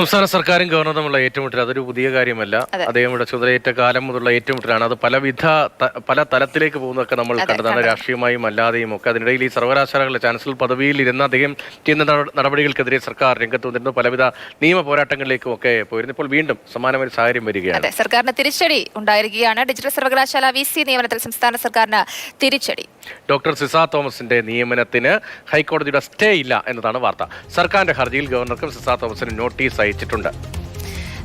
സംസ്ഥാന സർക്കാരും ഗവർണറും തമ്മിലുള്ള ഏറ്റുമുട്ടൽ അതൊരു പുതിയ കാര്യമല്ല. അദ്ദേഹം ഇവിടെ ചുമതലയേറ്റ കാലം മുതലുള്ള ഏറ്റുമുട്ടലാണ്. അത് പലവിധ പല തലത്തിലേക്ക് പോകുന്നതൊക്കെ നമ്മൾ കണ്ടതാണ്. രാഷ്ട്രീയമായും അല്ലാതെയും ഒക്കെ. അതിനിടയിൽ ഈ സർവകലാശാലകളുടെ ചാൻസലർ പദവിയിൽ ഇരുന്ന അദ്ദേഹം ചെയ്യുന്ന നടപടികൾക്കെതിരെ സർക്കാർ രംഗത്ത് വന്നിരുന്നു. പലവിധ നിയമ പോരാട്ടങ്ങളിലേക്കും ഒക്കെ പോയിരുന്നു. ഇപ്പോൾ വീണ്ടും സമാനമായ സാഹചര്യം വരികയാണ്. സർക്കാരിന് തിരിച്ചടി ഉണ്ടായിരിക്കുകയാണ്. ഡിജിറ്റൽ സർവകലാശാല വി സി നിയമനത്തിൽ സംസ്ഥാന സർക്കാരിന് തിരിച്ചടി. ഡോക്ടർ സിസ തോമസിന്റെ നിയമനത്തിന് ഹൈക്കോടതിയുടെ സ്റ്റേ ഇല്ല എന്നതാണ് വാർത്ത. സർക്കാരിന്റെ ഹർജിയിൽ ഗവർണർക്കും സിസ തോമസിന് നോട്ടീസ് അയച്ചിട്ടുണ്ട്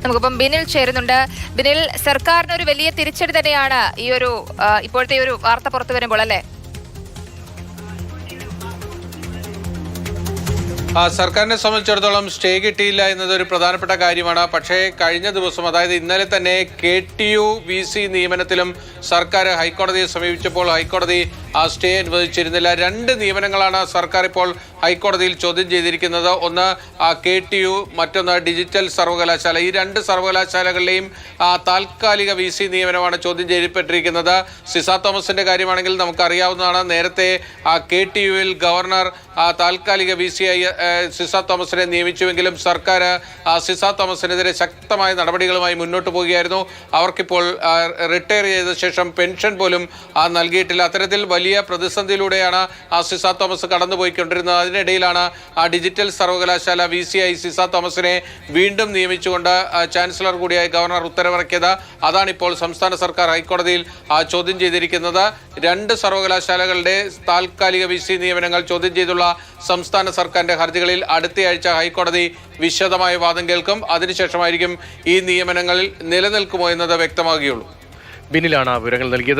നമുക്കിപ്പം ബിനിൽ ചേരുന്നുണ്ട്. ബിനിൽ സർക്കാരിന് ഒരു വലിയ തിരിച്ചടി തന്നെയാണ് ഈ ഒരു ഇപ്പോഴത്തെ ഈ ഒരു വാർത്ത പുറത്തു വരുമ്പോൾ അല്ലേ? ആ, സർക്കാരിനെ സംബന്ധിച്ചിടത്തോളം സ്റ്റേ കിട്ടിയില്ല എന്നത് ഒരു പ്രധാനപ്പെട്ട കാര്യമാണ്. പക്ഷേ കഴിഞ്ഞ ദിവസം അതായത് ഇന്നലെ തന്നെ K T U V C നിയമനത്തിലും സർക്കാർ ഹൈക്കോടതിയെ സമീപിച്ചപ്പോൾ ഹൈക്കോടതി ആ സ്റ്റേ അനുവദിച്ചിരുന്നില്ല. രണ്ട് നിയമനങ്ങളാണ് സർക്കാർ ഇപ്പോൾ ഹൈക്കോടതിയിൽ ചോദ്യം ചെയ്തിരിക്കുന്നത് ഒന്ന് കെ ടി യു മറ്റൊന്ന് ഡിജിറ്റൽ സർവകലാശാല. ഈ രണ്ട് സർവകലാശാലകളിലെയും താൽക്കാലിക വി സി നിയമനമാണ് ചോദ്യം ചെയ്യപ്പെട്ടിരിക്കുന്നത്. സിസ തോമസിന്റെ കാര്യമാണെങ്കിൽ നമുക്കറിയാവുന്നതാണ്. നേരത്തെ കെ ടി യുവിൽ ഗവർണർ താൽക്കാലിക വി സി ഏ, സിസ തോമസിനെ നിയമിച്ചുവെങ്കിലും സർക്കാർ സിസ തോമസിനെതിരെ ശക്തമായ നടപടികളുമായി മുന്നോട്ട് പോവുകയായിരുന്നു. അവർക്കിപ്പോൾ റിട്ടയർ ചെയ്ത ശേഷം പെൻഷൻ പോലും നൽകിയിട്ടില്ല. അത്തരത്തിൽ വലിയ പ്രതിസന്ധിയിലൂടെയാണ് സിസ തോമസ് കടന്നുപോയിക്കൊണ്ടിരുന്നത്. അതിനിടയിലാണ് ആ ഡിജിറ്റൽ സർവകലാശാല വി സി ഐ സിസ തോമസിനെ വീണ്ടും നിയമിച്ചുകൊണ്ട് ചാൻസലർ കൂടിയായി ഗവർണർ ഉത്തരവിറക്കിയത്. അതാണിപ്പോൾ സംസ്ഥാന സർക്കാർ ഹൈക്കോടതിയിൽ ചോദ്യം ചെയ്തിരിക്കുന്നത്. രണ്ട് സർവകലാശാലകളുടെ താൽക്കാലിക വി സി നിയമനങ്ങൾ ചോദ്യം ചെയ്തുള്ള സംസ്ഥാന സർക്കാരിന്റെ ഹർജികളിൽ അടുത്തയാഴ്ച ഹൈക്കോടതി വിശദമായ വാദം കേൾക്കും. അതിനുശേഷമായിരിക്കും ഈ നിയമനങ്ങളിൽ നിലനിൽക്കുമോ എന്നത് വ്യക്തമാകുകയുള്ളൂ. ബിനിലാണ് വിവരങ്ങൾ നൽകിയത്.